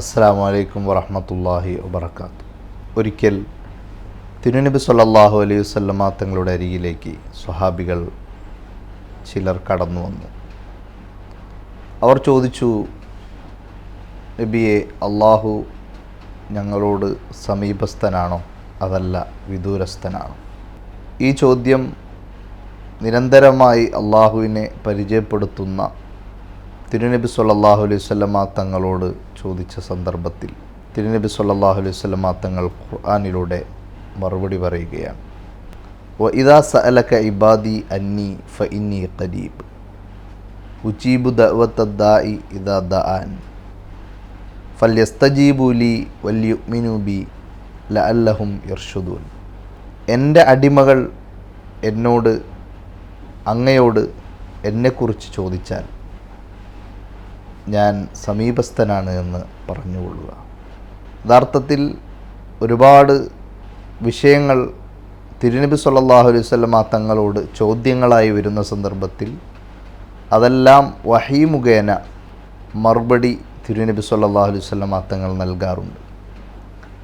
അസ്സാം വലൈക്കും വറഹമത്തല്ലാഹി വബർക്കാത്ത് ഒരിക്കൽ തിരുനബി സല്ലാഹു അലൈഹി വസല്ലമ തങ്ങളുടെ അരികിലേക്ക് സ്വഹാബികൾ ചിലർ കടന്നു വന്നു. അവർ ചോദിച്ചു നബിയെ അള്ളാഹു ഞങ്ങളോട് സമീപസ്ഥനാണോ? അതല്ല വിദൂരസ്ഥനാണോ? ഈ ചോദ്യം നിരന്തരമായി അള്ളാഹുവിനെ പരിചയപ്പെടുത്തുന്ന തിരുനബി സല്ലാഹു അലൈഹി വസല്ലമ തങ്ങളോട് ചോദിച്ച സന്ദർഭത്തിൽ തിരുനബി സല്ലാഹു അലൈഹി വസല്ലമ തങ്ങൾ ഖുർആാനിലൂടെ മറുപടി പറയുകയാണ്. വ ഇദാ സഅലക ഇബാദി അന്നി ഫ ഇന്നി ഖരീബ് ഉജീബു ദഅവത്തദ്ദാഇ ഇദാ ദഅൻ. ഫല്യസ്തജീബു ലി വല്യുമിനു ബി ലഅല്ലഹും യർഷുദൂൻ എന്റെ അടിമകൾ എന്നോട് അങ്ങയോട് എന്നെക്കുറിച്ച് ചോദിച്ചാൽ ഞാൻ സമീപസ്ഥനാണ് എന്ന് പറഞ്ഞുകൊള്ളുക. യഥാർത്ഥത്തിൽ ഒരുപാട് വിഷയങ്ങൾ തിരുനബി സല്ലാഹു അലൈഹി വസല്ലമ തങ്ങളോട് ചോദ്യങ്ങളായി വരുന്ന സന്ദർഭത്തിൽ അതെല്ലാം വഹി മുഖേന മറുപടി തിരുനബി സല്ലാഹു അലൈഹി വസല്ലമ തങ്ങൾ നൽകാറുണ്ട്.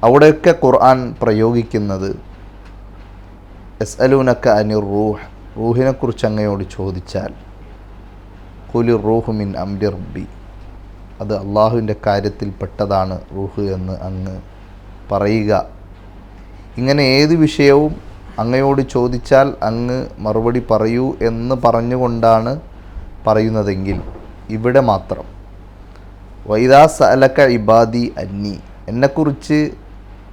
അവിടെയൊക്കെ ഖുർആൻ പ്രയോഗിക്കുന്നത് എസ് അലൂനക്ക അനി റൂഹ് റൂഹിനെക്കുറിച്ച് അങ്ങയോട് ചോദിച്ചാൽ കുലി റൂഹു മിൻ അംരി റബ്ബി. അത് അള്ളാഹുവിന്റെ കാര്യത്തിൽപ്പെട്ടതാണ് റൂഹ് എന്ന് അങ്ങ് പറയുക. ഇങ്ങനെ ഏത് വിഷയവും അങ്ങയോട് ചോദിച്ചാൽ അങ്ങ് മറുപടി പറയൂ എന്ന് പറഞ്ഞുകൊണ്ടാണ് പറയുന്നതെങ്കിൽ ഇവിടെ മാത്രം. വൈദാസ് അലക്ക ഇബാദി അന്നി. എന്നെക്കുറിച്ച്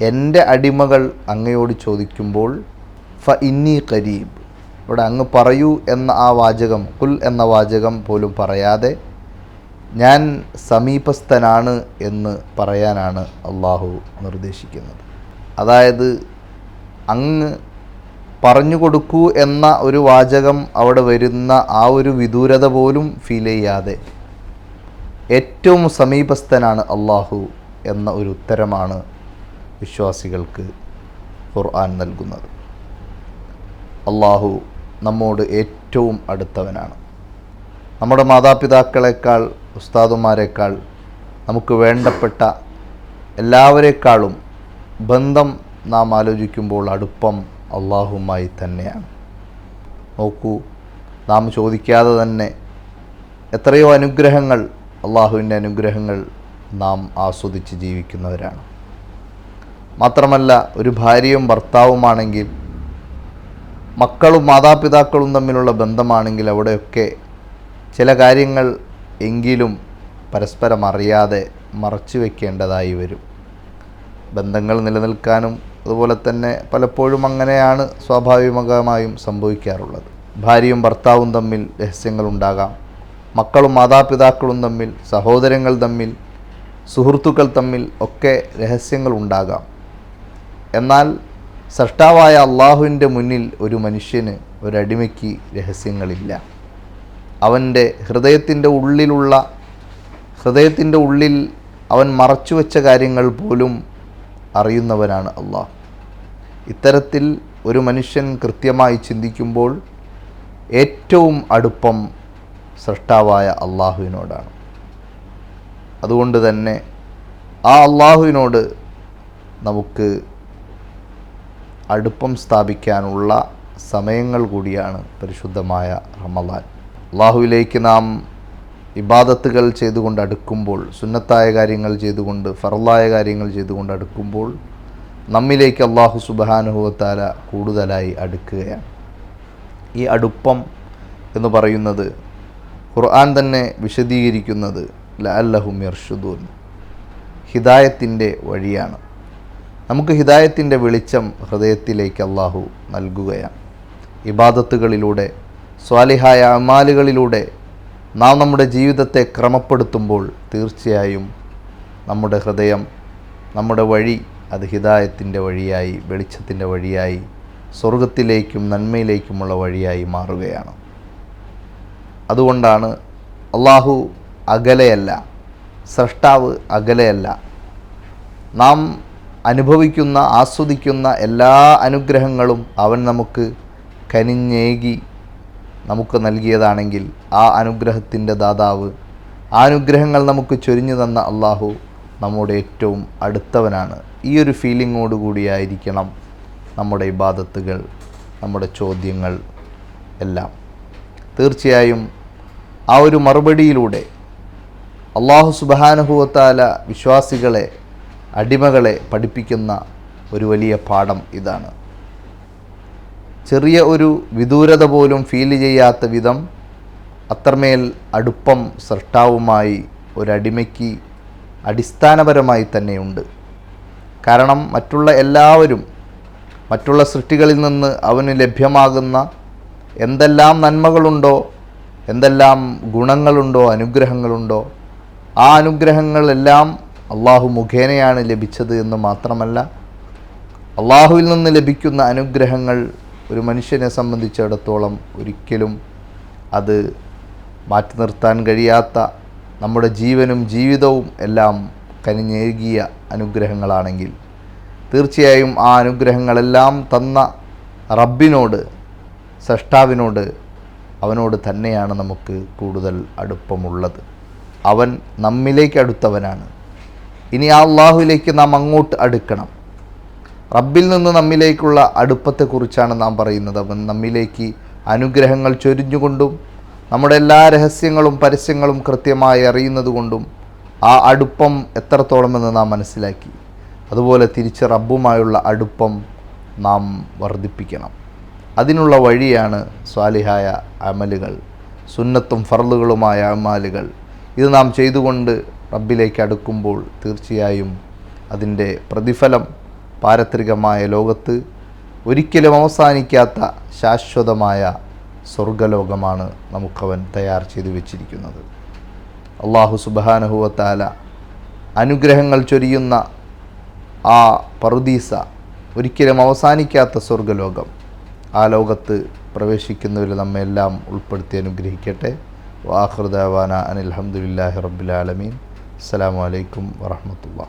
എന്റെ അടിമകൾ അങ്ങയോട് ചോദിക്കുമ്പോൾ ഫ ഇന്നി കരീബ് ഇവിടെ അങ്ങ് പറയൂ എന്ന ആ വാചകം കുൽ എന്ന വാചകം പോലും പറയാതെ ഞാൻ സമീപസ്ഥനാണ് എന്ന് പറയാനാണ് അള്ളാഹു നിർദ്ദേശിക്കുന്നത്. അതായത് അങ്ങ് പറഞ്ഞു കൊടുക്കൂ എന്ന ഒരു വാചകം അവിടെ വരുന്ന ആ ഒരു വിദൂരത പോലും ഫീൽ ചെയ്യാതെ ഏറ്റവും സമീപസ്ഥനാണ് അള്ളാഹു എന്ന ഒരു ഉത്തരമാണ് വിശ്വാസികൾക്ക് ഖുർആൻ നൽകുന്നത്. അള്ളാഹു നമ്മോട് ഏറ്റവും അടുത്തവനാണ്. നമ്മുടെ മാതാപിതാക്കളെക്കാൾ ഉസ്താദുമാരെക്കാൾ നമുക്ക് വേണ്ടപ്പെട്ട എല്ലാവരെക്കാളും ബന്ധം നാം ആലോചിക്കുമ്പോൾ അടുപ്പം അള്ളാഹുമായി തന്നെയാണ്. നോക്കൂ നാം ചോദിക്കാതെ തന്നെ എത്രയോ അനുഗ്രഹങ്ങൾ അള്ളാഹുവിന്റെ അനുഗ്രഹങ്ങൾ നാം ആസ്വദിച്ച് ജീവിക്കുന്നവരാണ്. മാത്രമല്ല ഒരു ഭാര്യയും ഭർത്താവുമാണെങ്കിൽ മക്കളും മാതാപിതാക്കളും തമ്മിലുള്ള ബന്ധമാണെങ്കിൽ അവിടെയൊക്കെ ചില കാര്യങ്ങൾ എങ്കിലും പരസ്പരം അറിയാതെ മറച്ചു വെക്കേണ്ടതായി വരും. ബന്ധങ്ങൾ നിലനിൽക്കാനും അതുപോലെ തന്നെ പലപ്പോഴും അങ്ങനെയാണ് സ്വാഭാവികമായും സംഭവിക്കാറുള്ളത്. ഭാര്യയും ഭർത്താവും തമ്മിൽ രഹസ്യങ്ങളുണ്ടാകാം മക്കളും മാതാപിതാക്കളും തമ്മിൽ സഹോദരങ്ങൾ തമ്മിൽ സുഹൃത്തുക്കൾ തമ്മിൽ ഒക്കെ രഹസ്യങ്ങൾ ഉണ്ടാകാം. എന്നാൽ സൃഷ്ടാവായ അള്ളാഹുവിന്റെ മുന്നിൽ ഒരു മനുഷ്യന് ഒരടിമയ്ക്ക് രഹസ്യങ്ങളില്ല. അവന്റെ ഹൃദയത്തിന്റെ ഉള്ളിലുള്ള ഹൃദയത്തിന്റെ ഉള്ളിൽ അവൻ മറച്ചു വെച്ച കാര്യങ്ങൾ പോലും അറിയുന്നവനാണ് അള്ളാഹ്. ഇത്തരത്തിൽ ഒരു മനുഷ്യൻ കൃത്യമായി ചിന്തിക്കുമ്പോൾ ഏറ്റവും അടുപ്പം സൃഷ്ടാവായ അള്ളാഹുവിനോടാണ്. അതുകൊണ്ട് തന്നെ ആ അള്ളാഹുവിനോട് നമുക്ക് അടുപ്പം സ്ഥാപിക്കാനുള്ള സമയങ്ങൾ കൂടിയാണ് പരിശുദ്ധമായ റമദാൻ. അള്ളാഹുവിലേക്ക് നാം ഇബാദത്തുകൾ ചെയ്തുകൊണ്ട് അടുക്കുമ്പോൾ സുന്നത്തായ കാര്യങ്ങൾ ചെയ്തുകൊണ്ട് ഫറലായ കാര്യങ്ങൾ ചെയ്തുകൊണ്ട് അടുക്കുമ്പോൾ നമ്മിലേക്ക് അള്ളാഹു സുബാനുഭവത്താല കൂടുതലായി അടുക്കുകയാണ്. ഈ അടുപ്പം എന്ന് പറയുന്നത് ഖുർആൻ തന്നെ വിശദീകരിക്കുന്നത് ലഅല്ലഹും യർഷുദൂൻ ഹിദായത്തിന്റെ വഴിയാണ്. നമുക്ക് ഹിദായത്തിന്റെ വെളിച്ചം ഹൃദയത്തിലേക്ക് അള്ളാഹു നൽകുകയാണ്. ഇബാദത്തുകളിലൂടെ സ്വാലിഹായ അമാലുകളിലൂടെ നാം നമ്മുടെ ജീവിതത്തെ ക്രമപ്പെടുത്തുമ്പോൾ തീർച്ചയായും നമ്മുടെ ഹൃദയം നമ്മുടെ വഴി അത് ഹിതായത്തിന്റെ വഴിയായി വെളിച്ചത്തിന്റെ വഴിയായി സ്വർഗത്തിലേക്കും നന്മയിലേക്കുമുള്ള വഴിയായി മാറുകയാണ്. അതുകൊണ്ടാണ് അള്ളാഹു അകലെയല്ല സൃഷ്ടാവ് അകലെയല്ല. നാം അനുഭവിക്കുന്ന ആസ്വദിക്കുന്ന എല്ലാ അനുഗ്രഹങ്ങളും അവൻ നമുക്ക് കനിഞ്ഞേകി നമുക്ക് നൽകിയതാണെങ്കിൽ ആ അനുഗ്രഹത്തിന്റെ ദാതാവ് അനുഗ്രഹങ്ങൾ നമുക്ക് ചൊരിഞ്ഞു തന്ന അള്ളാഹു നമ്മുടെ ഏറ്റവും അടുത്തവനാണ്. ഈ ഒരു ഫീലിങ്ങോടുകൂടിയായിരിക്കണം നമ്മുടെ ഇബാദത്തുകൾ നമ്മുടെ ചോദ്യങ്ങൾ എല്ലാം. തീർച്ചയായും ആ ഒരു മറുപടിയിലൂടെ അള്ളാഹു സുബാനുഭവത്താല വിശ്വാസികളെ അടിമകളെ പഠിപ്പിക്കുന്ന ഒരു വലിയ പാഠം ഇതാണ്. ചെറിയ ഒരു വിദൂരത പോലും ഫീൽ ചെയ്യാത്ത വിധം അത്രമേൽ അടുപ്പം സൃഷ്ടാവുമായി ഒരടിമയ്ക്ക് അടിസ്ഥാനപരമായി തന്നെയുണ്ട്. കാരണം മറ്റുള്ള എല്ലാവരും മറ്റുള്ള സൃഷ്ടികളിൽ നിന്ന് അവന് ലഭ്യമാകുന്ന എന്തെല്ലാം നന്മകളുണ്ടോ എന്തെല്ലാം ഗുണങ്ങളുണ്ടോ അനുഗ്രഹങ്ങളുണ്ടോ ആ അനുഗ്രഹങ്ങളെല്ലാം അള്ളാഹു മുഖേനയാണ് ലഭിച്ചത് എന്ന് മാത്രമല്ല അള്ളാഹുവിൽ നിന്ന് ലഭിക്കുന്ന അനുഗ്രഹങ്ങൾ ഒരു മനുഷ്യനെ സംബന്ധിച്ചിടത്തോളം ഒരിക്കലും അത് മാറ്റി നിർത്താൻ കഴിയാത്ത നമ്മുടെ ജീവനും ജീവിതവും എല്ലാം കനിഞ്ഞേകിയ അനുഗ്രഹങ്ങളാണെങ്കിൽ തീർച്ചയായും ആ അനുഗ്രഹങ്ങളെല്ലാം തന്ന റബ്ബിനോട് സൃഷ്ടാവിനോട് അവനോട് തന്നെയാണ് നമുക്ക് കൂടുതൽ അടുപ്പമുള്ളത്. അവൻ നമ്മിലേക്ക് അടുത്തവനാണ്. ഇനി ആ അള്ളാഹുവിലേക്ക് നാം അങ്ങോട്ട് അടുക്കണം. റബ്ബിൽ നിന്ന് നമ്മിലേക്കുള്ള അടുപ്പത്തെക്കുറിച്ചാണ് നാം പറയുന്നത്. അവൻ നമ്മിലേക്ക് അനുഗ്രഹങ്ങൾ ചൊരിഞ്ഞുകൊണ്ടും നമ്മുടെ എല്ലാ രഹസ്യങ്ങളും പരസ്യങ്ങളും കൃത്യമായി അറിയുന്നതുകൊണ്ടും ആ അടുപ്പം എത്രത്തോളമെന്ന് നാം മനസ്സിലാക്കി. അതുപോലെ തിരിച്ച് റബ്ബുമായുള്ള അടുപ്പം നാം വർദ്ധിപ്പിക്കണം. അതിനുള്ള വഴിയാണ് സ്വാലിഹായ അമലുകൾ സുന്നത്തും ഫർളുകളുമായ അമാലുകൾ. ഇത് നാം ചെയ്തുകൊണ്ട് റബ്ബിലേക്ക് അടുക്കുമ്പോൾ തീർച്ചയായും അതിന്റെ പ്രതിഫലം പാരത്രികമായ ലോകത്ത് ഒരിക്കലും അവസാനിക്കാത്ത ശാശ്വതമായ സ്വർഗലോകമാണ് നമുക്കവൻ തയ്യാർ ചെയ്തു വെച്ചിരിക്കുന്നത്. അള്ളാഹു സുബാനഹുവത്താല അനുഗ്രഹങ്ങൾ ചൊരിയുന്ന ആ പറുദീസ ഒരിക്കലും അവസാനിക്കാത്ത സ്വർഗലോകം ആ ലോകത്ത് പ്രവേശിക്കുന്നവരിൽ നമ്മെല്ലാം ഉൾപ്പെടുത്തി അനുഗ്രഹിക്കട്ടെ. വാഹൃദാവാന അനിൽഹമുല്ലാഹി റബ്ബുലാലമീൻ അസ്സാം വലൈക്കും വറഹമത്തുള്ള